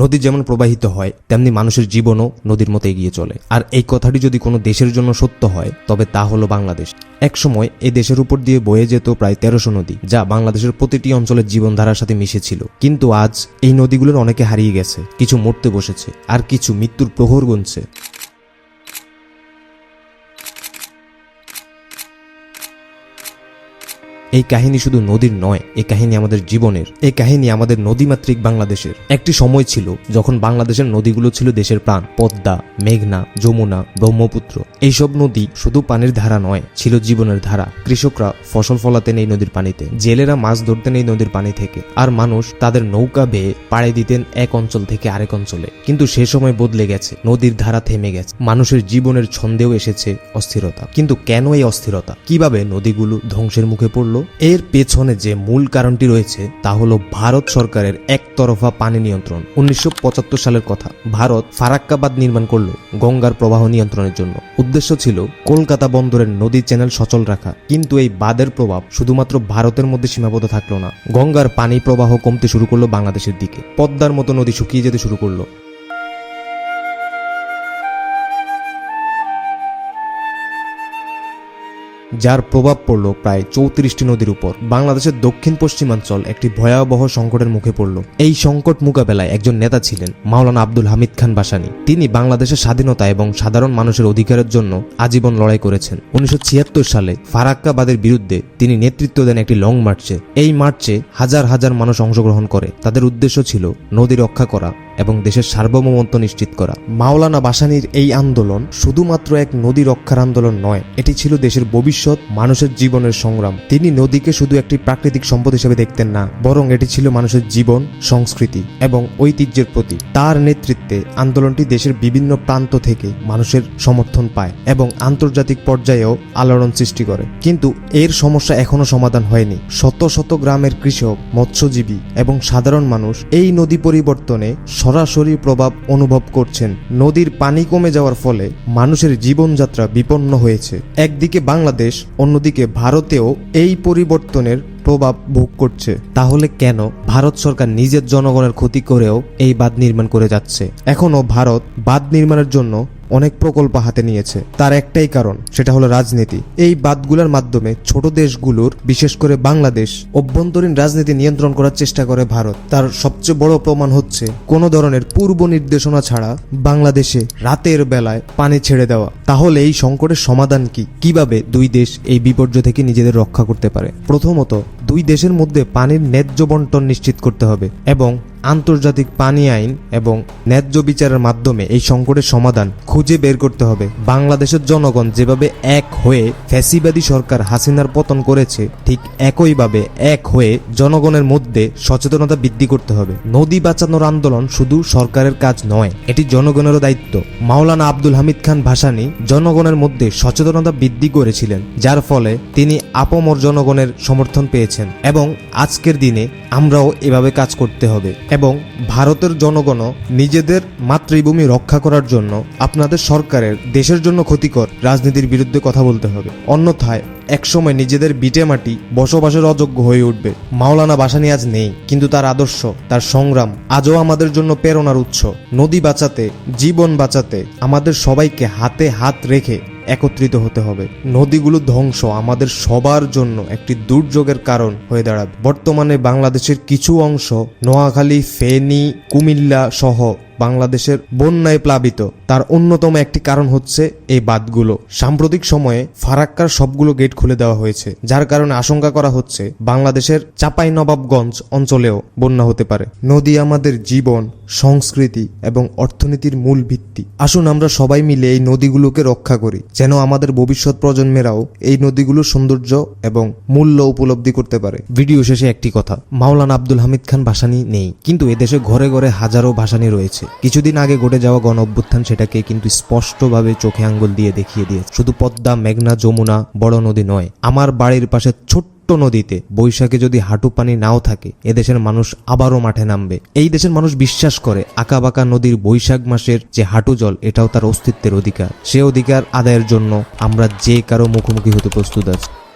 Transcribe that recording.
নদী যেমন প্রবাহিত হয়, তেমনি মানুষের জীবনও নদীর মতো এগিয়ে চলে। আর এই কথাটি যদি কোনো দেশের জন্য সত্য হয়, তবে তা হলো বাংলাদেশ। একসময় এই দেশের উপর দিয়ে বয়ে যেত প্রায় তেরোশো নদী, যা বাংলাদেশের প্রতিটি অঞ্চলের জীবনধারার সাথে মিশেছিল। কিন্তু আজ এই নদীগুলোর অনেকে হারিয়ে গেছে, কিছু মরতে বসেছে, আর কিছু মৃত্যুর প্রহর গুনছে। এই কাহিনী শুধু নদীর নয়, এই কাহিনী আমাদের জীবনের, এই কাহিনী আমাদের নদীমাতৃক বাংলাদেশের। একটি সময় ছিল যখন বাংলাদেশের নদীগুলো ছিল দেশের প্রাণ, পদ্মা, মেঘনা, যমুনা, ব্রহ্মপুত্র। এইসব নদী শুধু পানির ধারা নয়, ছিল জীবনের ধারা। কৃষকরা ফসল ফলাতেন এই নদীর পানিতে, জেলেরা মাছ ধরতেন এই নদীর পানি থেকে, আর মানুষ তাদের নৌকা বেয়ে পাড়ে দিতেন এক অঞ্চল থেকে আরেক অঞ্চলে। কিন্তু সে সময় বদলে গেছে, নদীর ধারা থেমে গেছে। মানুষের জীবনের ছন্দেও এসেছে অস্থিরতা। কিন্তু কেন এই অস্থিরতা? কীভাবে নদীগুলো ধ্বংসের মুখে পড়ল? এর পেছনে যে মূল কারণটি রয়েছে তা হলো ভারত সরকারের একতরফা পানি নিয়ন্ত্রণ। উনিশশো পঁচাত্তর সালের কথা, ভারত ফারাক্কাবাদ নির্মাণ করল গঙ্গার প্রবাহ নিয়ন্ত্রণের জন্য। উদ্দেশ্য ছিল কলকাতা বন্দরের নদী চ্যানেল সচল রাখা, কিন্তু এই বাদের প্রভাব শুধুমাত্র ভারতের মধ্যে সীমাবদ্ধ থাকল না, গঙ্গার পানি প্রবাহ কমতে শুরু করল বাংলাদেশের দিকে। পদ্মার মতো নদী শুকিয়ে যেতে শুরু করল। যার প্রভাব পড়ল প্রায় চৌত্রিশটি নদীর উপর। বাংলাদেশের দক্ষিণ পশ্চিমাঞ্চল একটি ভয়াবহ সংকটের মুখে পড়ল। এই সংকট মোকাবেলায় একজন নেতা ছিলেন মাওলানা আব্দুল হামিদ খান বাসানি। তিনি বাংলাদেশের স্বাধীনতা এবং সাধারণ মানুষের অধিকারের জন্য আজীবন লড়াই করেছেন। উনিশশো ছিয়াত্তর সালে ফারাক্কাবাদের বিরুদ্ধে তিনি নেতৃত্ব দেন একটি লং মার্চে। এই মার্চে হাজার হাজার মানুষ অংশগ্রহণ করে। তাদের উদ্দেশ্য ছিল নদী রক্ষা করা। এবং দেশের সার্বভৌমত্ব নিশ্চিত করা। মাওলানা বাসানির এই আন্দোলন শুধুমাত্র এক নদী রক্ষার আন্দোলন নয়, এটি ছিল দেশের ভবিষ্যৎ, মানুষের জীবনের সংগ্রাম। তিনি নদীকে শুধু একটি প্রাকৃতিক সম্পদ হিসেবে দেখতেন না, বরং এটি ছিল মানুষের জীবন, সংস্কৃতি এবং ঐতিহ্যের প্রতি তার নেতৃত্বে আন্দোলনটি দেশের বিভিন্ন প্রান্ত থেকে মানুষের সমর্থন পায় এবং আন্তর্জাতিক পর্যায়েও আলোড়ন সৃষ্টি করে। কিন্তু এর সমস্যা এখনও সমাধান হয়নি। শত শত গ্রামের কৃষক, মৎস্যজীবী এবং সাধারণ মানুষ এই নদী পরিবর্তনে সরাসরি প্রভাব অনুভব করছেন। নদীর পানি কমে যাওয়ার ফলে মানুষের জীবনযাত্রা বিপন্ন হয়েছে। একদিকে বাংলাদেশ, অন্যদিকে ভারতেও এই পরিবর্তনের প্রভাব ভোগ করছে। তাহলে কেন ভারত সরকার নিজের জনগণের ক্ষতি করেও এই বাঁধ নির্মাণ করে যাচ্ছে? এখনও ভারত বাঁধ নির্মাণের জন্য অনেক প্রকল্প হাতে নিয়েছে। তার একটাই কারণ, সেটা হলো রাজনীতি। এই বাদগুলোর মাধ্যমে ছোট দেশগুলোর, বিশেষ করে বাংলাদেশ, অভ্যন্তরীণ রাজনীতি নিয়ন্ত্রণ করার চেষ্টা করে ভারত। তার সবচেয়ে বড় প্রমাণ হচ্ছে কোনো ধরনের পূর্ব নির্দেশনা ছাড়া বাংলাদেশে রাতের বেলায় পানি ছেড়ে দেওয়া। তাহলে এই সংকটের সমাধান কি? কীভাবে দুই দেশ এই বিপর্যয় থেকে নিজেদের রক্ষা করতে পারে? প্রথমত, দুই দেশের মধ্যে পানির ন্যায্য বন্টন নিশ্চিত করতে হবে এবং আন্তর্জাতিক পানি আইন এবং ন্যায্য বিচারের মাধ্যমে এই সংকটের সমাধান খুঁজে বের করতে হবে। বাংলাদেশের জনগণ যেভাবে এক হয়ে ফ্যাসিবাদী সরকার হাসিনার পতন করেছে, ঠিক একইভাবে এক হয়ে জনগণের মধ্যে সচেতনতা বৃদ্ধি করতে হবে। নদী বাঁচানোর আন্দোলন শুধু সরকারের কাজ নয়, এটি জনগণেরও দায়িত্ব। মাওলানা আব্দুল হামিদ খান ভাসানি জনগণের মধ্যে সচেতনতা বৃদ্ধি করেছিলেন, যার ফলে তিনি আপমর জনগণের সমর্থন পেয়েছেন এবং আজকের দিনে আমরাও এভাবে কাজ করতে হবে। এবং ভারতের জনগণও নিজেদের মাতৃভূমি রক্ষা করার জন্য আপনাদের সরকারের দেশের জন্য ক্ষতিকর রাজনীতির বিরুদ্ধে কথা বলতে হবে। অন্যথায় একসময় নিজেদের বিটে মাটি বসবাসের অযোগ্য হয়ে উঠবে। মাওলানা বাসানি আজ নেই, কিন্তু তার আদর্শ, তার সংগ্রাম আজও আমাদের জন্য প্রেরণার উৎস। নদী বাঁচাতে, জীবন বাঁচাতে আমাদের সবাইকে হাতে হাত রেখে একত্রিত হতে হবে। নদীগুলো ধ্বংস আমাদের সবার জন্য একটি দুর্যোগের কারণ হয়ে দাঁড়াবে। বর্তমানে বাংলাদেশের কিছু অংশ নোয়াখালী, ফেনী, কুমিল্লা সহ বাংলাদেশের বন্যায় প্লাবিত। তার অন্যতম একটি কারণ হচ্ছে এই বাঁধগুলো। সাম্প্রতিক সময়ে ফারাক্কার সবগুলো গেট খুলে দেওয়া হয়েছে যার কারণে আশঙ্কা করা হচ্ছে বাংলাদেশের চাপাই নবাবগঞ্জ অঞ্চলেও বন্যা হতে পারে। নদী আমাদের জীবন সংস্কৃতি এবং অর্থনীতির মূল ভিত্তি। আসুন আমরা সবাই মিলে এই নদীগুলোকে রক্ষা করি যেন আমাদের ভবিষ্যৎ প্রজন্মেরাও এই নদীগুলোর সৌন্দর্য এবং মূল্য উপলব্ধি করতে পারে। ভিডিও শেষে একটি কথা। মাওলানা আব্দুল হামিদ খান ভাসানি নেই কিন্তু এদেশে ঘরে ঘরে হাজারো ভাসানি রয়েছে। কিছুদিন আগে ঘটে যাওয়া গণ অভ্যুত্থান সেটাকে কিন্তু স্পষ্টভাবে চোখে আঙ্গুল দিয়ে দেখিয়ে দিয়ে, শুধু পদ্মা, মেঘনা, যমুনা, বড় নদী নয়, আমার বাড়ির পাশে ছোট্ট নদীতে বৈশাখে যদি হাঁটু পানি নাও থাকে, এদেশের মানুষ আবারও মাঠে নামবে। এই দেশের মানুষ বিশ্বাস করে, আঁকাবাঁকা নদীর বৈশাখ মাসের যে হাঁটু জল, এটাও তার অস্তিত্বের অধিকার। সে অধিকার আদায়ের জন্য আমরা যে কারও মুখোমুখি হতে প্রস্তুত আছি।